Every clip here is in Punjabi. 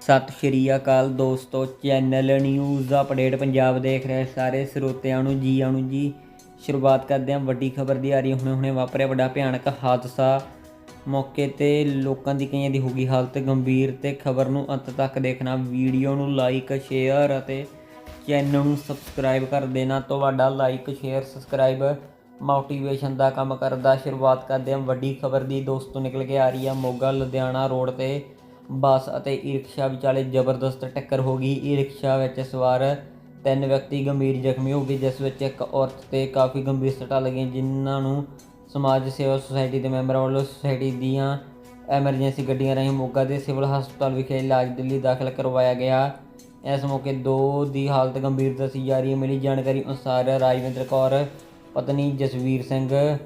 ਸਤਿ ਸ਼੍ਰੀ ਅਕਾਲ ਦੋਸਤੋ, ਚੈਨਲ ਨਿਊਜ਼ ਅਪਡੇਟ ਪੰਜਾਬ ਦੇਖ ਰਹੇ ਸਾਰੇ ਸਰੋਤਿਆਂ ਨੂੰ ਜੀ ਆਣੂ ਜੀ। ਸ਼ੁਰੂਆਤ ਕਰਦੇ ਹਾਂ ਵੱਡੀ ਖਬਰ ਦੀ ਆ ਰਹੀ ਹੁਣੇ ਹੁਣੇ ਵਾਪਰਿਆ ਵੱਡਾ ਭਿਆਨਕ ਹਾਦਸਾ। ਮੌਕੇ ਤੇ ਲੋਕਾਂ ਦੀ ਕਈਆਂ ਦੀ ਹੋ ਗਈ ਹਾਲਤ ਗੰਭੀਰ ਤੇ ਖਬਰ ਨੂੰ ਅੰਤ ਤੱਕ ਦੇਖਣਾ, ਵੀਡੀਓ ਨੂੰ ਲਾਈਕ ਸ਼ੇਅਰ ਅਤੇ ਚੈਨਲ ਨੂੰ ਸਬਸਕ੍ਰਾਈਬ ਕਰ ਦੇਣਾ। ਤੁਹਾਡਾ ਲਾਈਕ ਸ਼ੇਅਰ ਸਬਸਕ੍ਰਾਈਬ ਮੋਟੀਵੇਸ਼ਨ ਦਾ ਕੰਮ ਕਰਦਾ। ਸ਼ੁਰੂਆਤ ਕਰਦੇ ਹਾਂ ਵੱਡੀ ਖਬਰ ਦੀ, ਦੋਸਤੋ ਨਿਕਲ ਕੇ ਆ ਰਹੀ ਹੈ ਮੋਗਾ ਲੁਧਿਆਣਾ ਰੋਡ ਤੇ। ਬੱਸ ਅਤੇ ਈ-ਰਿਕਸ਼ਾ ਵਿਚਾਲੇ ਜ਼ਬਰਦਸਤ ਟੱਕਰ ਹੋ ਗਈ। ਈ-ਰਿਕਸ਼ਾ ਵਿੱਚ ਸਵਾਰ ਤਿੰਨ ਵਿਅਕਤੀ ਗੰਭੀਰ ਜ਼ਖਮੀ ਹੋ ਗਏ, ਜਿਸ ਵਿੱਚ ਇੱਕ ਔਰਤ ਤੇ ਕਾਫੀ ਗੰਭੀਰ ਸੱਟਾਂ ਲੱਗੀਆਂ, ਜਿਨ੍ਹਾਂ ਨੂੰ ਸਮਾਜ ਸੇਵਾ ਸੁਸਾਇਟੀ ਦੇ ਮੈਂਬਰਾਂ ਵੱਲੋਂ ਸੁਸਾਇਟੀ ਦੀਆਂ ਐਮਰਜੈਂਸੀ ਗੱਡੀਆਂ ਰਾਹੀਂ ਮੋਗਾ ਦੇ ਸਿਵਲ ਹਸਪਤਾਲ ਵਿਖੇ ਇਲਾਜ ਦੇ ਲਈ ਦਾਖਲ ਕਰਵਾਇਆ ਗਿਆ। ਇਸ ਮੌਕੇ ਦੋ ਦੀ ਹਾਲਤ ਗੰਭੀਰ ਦੱਸੀ ਜਾ ਰਹੀ ਹੈ। ਮਿਲੀ ਜਾਣਕਾਰੀ ਅਨੁਸਾਰ ਰਾਜਵਿੰਦਰ ਕੌਰ, ਪਤਨੀ ਜਸਵੀਰ ਸਿੰਘ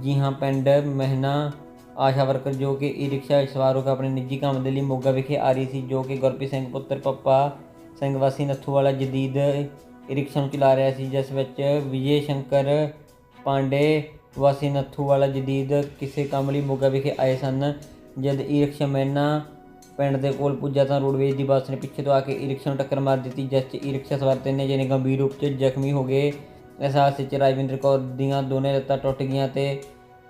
ਜੀ ਹਾਂ ਪਿੰਡ ਮਹਿਨਾ ਆਸ਼ਾ ਵਰਕਰ ਜੋ ਕਿ ਈ ਰਿਕਸ਼ਾ ਵਿੱਚ ਸਵਾਰ ਹੋ ਕੇ ਆਪਣੇ ਨਿੱਜੀ ਕੰਮ ਦੇ ਲਈ ਮੋਗਾ ਵਿਖੇ ਆ ਰਹੀ ਸੀ, ਜੋ ਕਿ ਗੁਰਪ੍ਰੀਤ ਸਿੰਘ ਪੁੱਤਰ, ਪੱਪਾ ਸਿੰਘ ਵਾਸੀ ਨੱਥੂ ਵਾਲਾ ਜਦੀਦ ਈ ਰਿਕਸ਼ਾ ਨੂੰ ਚਲਾ ਰਿਹਾ ਸੀ, ਜਿਸ ਵਿੱਚ ਵਿਜੇ ਸ਼ੰਕਰ ਪਾਂਡੇ ਵਾਸੀ ਨੱਥੂ ਵਾਲਾ ਜਦੀਦ ਕਿਸੇ ਕੰਮ ਲਈ ਮੋਗਾ ਵਿਖੇ ਆਏ ਸਨ। ਜਦ ਈ ਰਿਕਸ਼ਾ ਮੈਨਾ ਪਿੰਡ ਦੇ ਕੋਲ ਪੁੱਜਾ ਤਾਂ ਰੋਡਵੇਜ਼ ਦੀ ਬੱਸ ਨੇ ਪਿੱਛੇ ਤੋਂ ਆ ਕੇ ਈ ਰਿਕਸ਼ਾ ਨੂੰ ਟੱਕਰ ਮਾਰ ਦਿੱਤੀ, ਜਿਸ 'ਚ ਈ ਰਿਕਸ਼ਾ ਸਵਾਰ ਤਿੰਨੇ ਜਣੇ ਗੰਭੀਰ ਰੂਪ 'ਚ ਜ਼ਖਮੀ ਹੋ ਗਏ। ਇਸ ਹਾਦਸੇ 'ਚ ਰਾਜਵਿੰਦਰ ਕੌਰ ਦੀਆਂ ਦੋਨੇ ਲੱਤਾਂ ਟੁੱਟ ਗਈਆਂ ਤੇ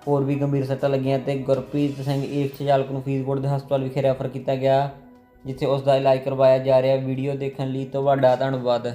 ਹੋਰ ਵੀ ਗੰਭੀਰ ਸੱਟਾਂ ਲੱਗੀਆਂ ਤੇ ਗੁਰਪ੍ਰੀਤ ਸਿੰਘ ਈ ਚਾਲਕ ਨੂੰ ਫਰੀਦਕੋਟ ਦੇ ਹਸਪਤਾਲ ਵਿਖੇ ਰੈਫਰ ਕੀਤਾ ਗਿਆ, ਜਿੱਥੇ ਉਸ ਦਾ ਇਲਾਜ ਕਰਵਾਇਆ ਜਾ ਰਿਹਾ। ਵੀਡੀਓ ਦੇਖਣ ਲਈ ਤੁਹਾਡਾ ਧੰਨਵਾਦ।